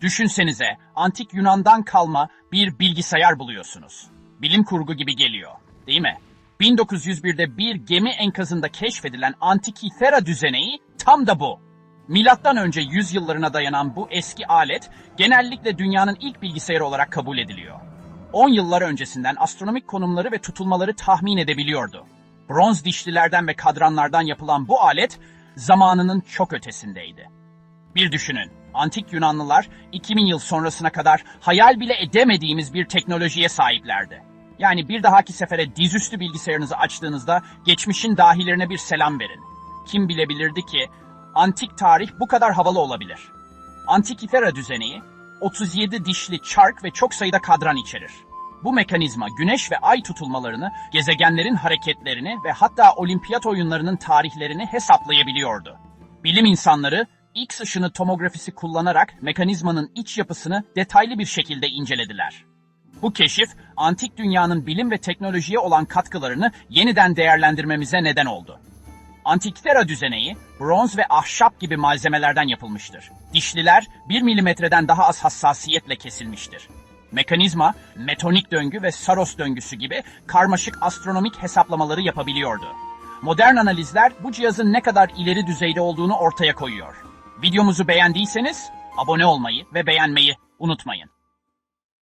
Düşünsenize, antik Yunan'dan kalma bir bilgisayar buluyorsunuz. Bilim kurgu gibi geliyor, değil mi? 1901'de bir gemi enkazında keşfedilen Antikythera düzeneği tam da bu. Milattan önce yüzyıllarına dayanan bu eski alet genellikle dünyanın ilk bilgisayarı olarak kabul ediliyor. 10 yıllar öncesinden astronomik konumları ve tutulmaları tahmin edebiliyordu. Bronz dişlilerden ve kadranlardan yapılan bu alet zamanının çok ötesindeydi. Bir düşünün, antik Yunanlılar 2000 yıl sonrasına kadar hayal bile edemediğimiz bir teknolojiye sahiplerdi. Yani bir dahaki sefere dizüstü bilgisayarınızı açtığınızda geçmişin dahilerine bir selam verin. Kim bilebilirdi ki antik tarih bu kadar havalı olabilir. Antikythera düzeneği 37 dişli çark ve çok sayıda kadran içerir. Bu mekanizma güneş ve ay tutulmalarını, gezegenlerin hareketlerini ve hatta olimpiyat oyunlarının tarihlerini hesaplayabiliyordu. Bilim insanları X ışını tomografisi kullanarak mekanizmanın iç yapısını detaylı bir şekilde incelediler. Bu keşif, antik dünyanın bilim ve teknolojiye olan katkılarını yeniden değerlendirmemize neden oldu. Antikythera düzeneği, bronz ve ahşap gibi malzemelerden yapılmıştır. Dişliler 1 milimetreden daha az hassasiyetle kesilmiştir. Mekanizma, metonik döngü ve Saros döngüsü gibi karmaşık astronomik hesaplamaları yapabiliyordu. Modern analizler bu cihazın ne kadar ileri düzeyde olduğunu ortaya koyuyor. Videomuzu beğendiyseniz abone olmayı ve beğenmeyi unutmayın.